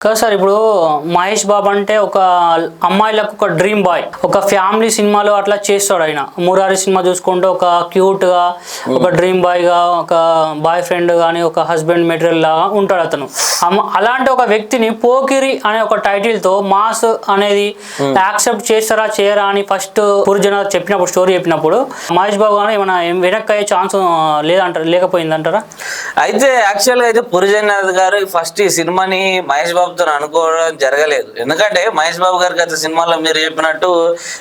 కాదు సార్ ఇప్పుడు మహేష్ బాబు అంటే ఒక అమ్మాయిలకు ఒక డ్రీమ్ బాయ్. ఒక ఫ్యామిలీ సినిమాలో అట్లా చేస్తాడు ఆయన. మురారి సినిమా చూసుకుంటే ఒక క్యూట్గా ఒక డ్రీమ్ బాయ్గా ఒక బాయ్ ఫ్రెండ్ కానీ ఒక హస్బెండ్ మెటీరియల్ లాగా ఉంటాడు అతను. అలాంటి ఒక వ్యక్తిని పోకిరి అనే ఒక టైటిల్తో మాస్ అనేది యాక్సెప్ట్ చేస్తారా చేయరా అని ఫస్ట్ పురుజన చెప్పినప్పుడు స్టోరీ చెప్పినప్పుడు మహేష్ బాబు గారు ఏమైనా వెనక్కి అయ్యే ఛాన్స్ లేదంటారు లేకపోయిందంటారా? అయితే యాక్చువల్గా అయితే పురిజనాథ్ గారు ఫస్ట్ ఈ సినిమాని మహేష్ బాబుతో అనుకోవడం జరగలేదు. ఎందుకంటే మహేష్ బాబు గారి గత సినిమాలో మీరు చెప్పినట్టు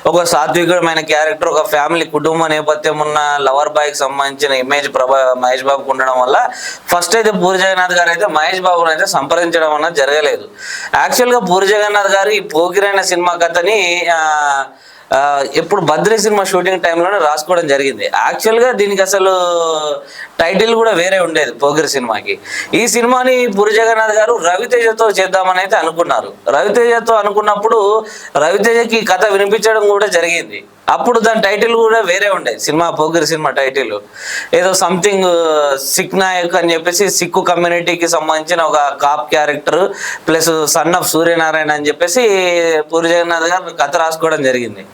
ఒక సాత్వికమైన క్యారెక్టర్ ఒక ఫ్యామిలీ కుటుంబ నేపథ్యం ఉన్న లవర్ బాయ్కి సంబంధించిన ఇమేజ్ ప్రభా మహేష్ బాబుకు ఉండడం వల్ల ఫస్ట్ అయితే పూరి జగన్నాథ్ గారు అయితే మహేష్ బాబును అయితే సంప్రదించడం అన్నది జరగలేదు. యాక్చువల్గా పూరి జగన్నాథ్ గారు ఈ పోకిరైన సినిమా కథని ఆ, ఎప్పుడు బద్రీ సినిమా షూటింగ్ టైంలోనే రాసుకోవడం జరిగింది. యాక్చువల్గా దీనికి అసలు టైటిల్ కూడా వేరే ఉండేది పోగిరి సినిమాకి. ఈ సినిమాని పురి జగన్నాథ్ గారు రవితేజతో చేద్దామని అయితే అనుకున్నారు. రవితేజతో అనుకున్నప్పుడు రవితేజకి కథ వినిపించడం కూడా జరిగింది. అప్పుడు దాని టైటిల్ కూడా వేరే ఉండేది సినిమా పోగిరి సినిమా టైటిల్ ఏదో సంథింగ్ సిక్ నాయక్ అని చెప్పేసి సిక్కు కమ్యూనిటీకి సంబంధించిన ఒక cop character plus son of Suryanarayana అని చెప్పేసి పూరి జగన్నాథ్ గారు కథ రాసుకోవడం జరిగింది.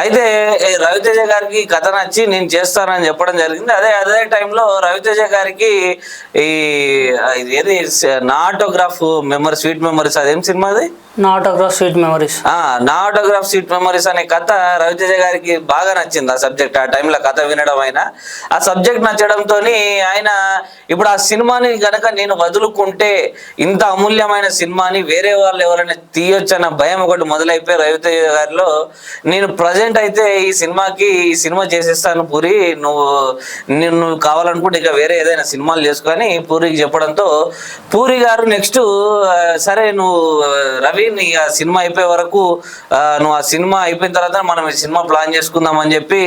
అయితే రవితేజ గారికి కథ నచ్చి నేను చేస్తానని చెప్పడం జరిగింది. అదే అదే టైంలో రవితేజ గారికి ఈ ఇది ఏది నా ఆటోగ్రాఫ్ మెమరీ స్వీట్ మెమరీస్ అదేం సినిమా అది? Not across sweet memories. ఆ నా ఆటోగ్రాఫ్ స్వీట్ మెమరీస్ అనే కథ రవితేజ గారికి బాగా నచ్చింది ఆ సబ్జెక్ట్. ఆ టైంలో కథ వినడం అయినా. ఆ సబ్జెక్ట్ నచ్చడంతో ఆయన ఇప్పుడు ఆ సినిమాని గనక నేను వదులుకుంటే ఇంత అమూల్యమైన సినిమాని వేరే వాళ్ళు ఎవరైనా తీయొచ్చన్న భయం ఒకటి మొదలైపోయి రవితేజ గారిలో నేను నేను ప్రజెంట్ అయితే ఈ సినిమాకి ఈ సినిమా చేసేస్తాను పూరి. నువ్వు నేను నువ్వు కావాలనుకుంటే ఇక వేరే ఏదైనా సినిమాలు చేసుకొని పూరికి చెప్పడంతో పూరి గారు నెక్స్ట్ సరే నువ్వు రవి నీ ఆ సినిమా అయిపోయే వరకు నువ్వు ఆ సినిమా అయిపోయిన తర్వాత మనం ఈ సినిమా ప్లాన్ చేసుకుందాం అని చెప్పి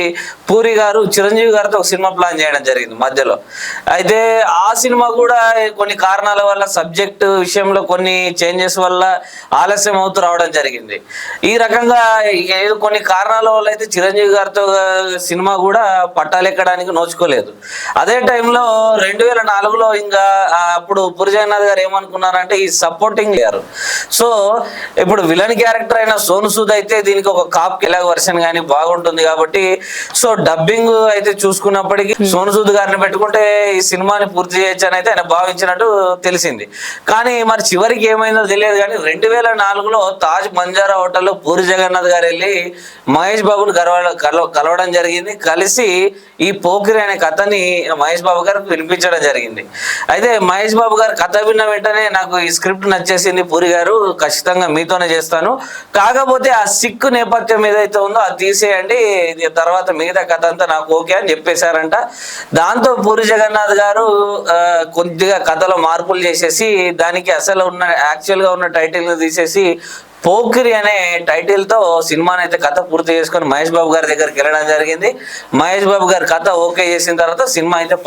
పూరి గారు చిరంజీవి గారితో ఒక సినిమా ప్లాన్ చేయడం జరిగింది మధ్యలో. అయితే ఆ సినిమా కూడా కొన్ని కారణాల వల్ల సబ్జెక్ట్ విషయంలో కొన్ని చేంజెస్ వల్ల ఆలస్యం అవుతూ రావడం జరిగింది. ఈ రకంగా ఏదో కొన్ని కారణాల వల్ల అయితే చిరంజీవి గారితో సినిమా కూడా పట్టాలెక్కడానికి నోచుకోలేదు. అదే టైంలో రెండు వేల నాలుగులో ఇంకా అప్పుడు పురి జగన్నాథ్ గారు ఏమనుకున్నారంటే ఈ సపోర్టింగ్ లేరు సో ఇప్పుడు విలన్ క్యారెక్టర్ అయిన సోను సూద్ అయితే దీనికి ఒక కాప్ కిలాగ్ వర్షన్ కానీ బాగుంటుంది కాబట్టి సో డబ్బింగ్ అయితే చూసుకున్నప్పటికీ సోను సూద్ గారిని పెట్టుకుంటే ఈ సినిమాని పూర్తి చేయొచ్చు అని అయితే ఆయన భావించినట్టు తెలిసింది. కానీ మరి చివరికి ఏమైందో తెలియదు కానీ రెండు వేల నాలుగులో తాజ్ బంజారా హోటల్లో పూరి జగన్నాథ్ గారు వెళ్ళి మహేష్ బాబుని కలవ కలవ- కలవడం జరిగింది. కలిసి ఈ పోకిరి అనే కథని మహేష్ బాబు గారికి వినిపించడం జరిగింది. అయితే మహేష్ బాబు గారు కథ విన్న వెంటనే నాకు ఈ స్క్రిప్ట్ నచ్చేసింది పూరి గారు. ఖచ్చితంగా మీతోనే చేస్తాను. కాకపోతే ఆ సిక్కు నేపథ్యం ఏదైతే ఉందో అది తీసేయండి. తర్వాత మిగతా కథ అంతా నాకు ఓకే అని చెప్పేశారంట. దాంతో పూరి జగన్నాథ్ గారు కొద్దిగా కథలో మార్పులు చేసేసి దానికి అసలు ఉన్న యాక్చువల్గా ఉన్న టైటిల్ని తీసేసి పోకిరి అనే టైటిల్తో సినిమాని అయితే కథ పూర్తి చేసుకొని మహేష్ బాబు గారి దగ్గరికి వెళ్ళడం జరిగింది. మహేష్ బాబు గారి కథ ఓకే చేసిన తర్వాత సినిమా అయితే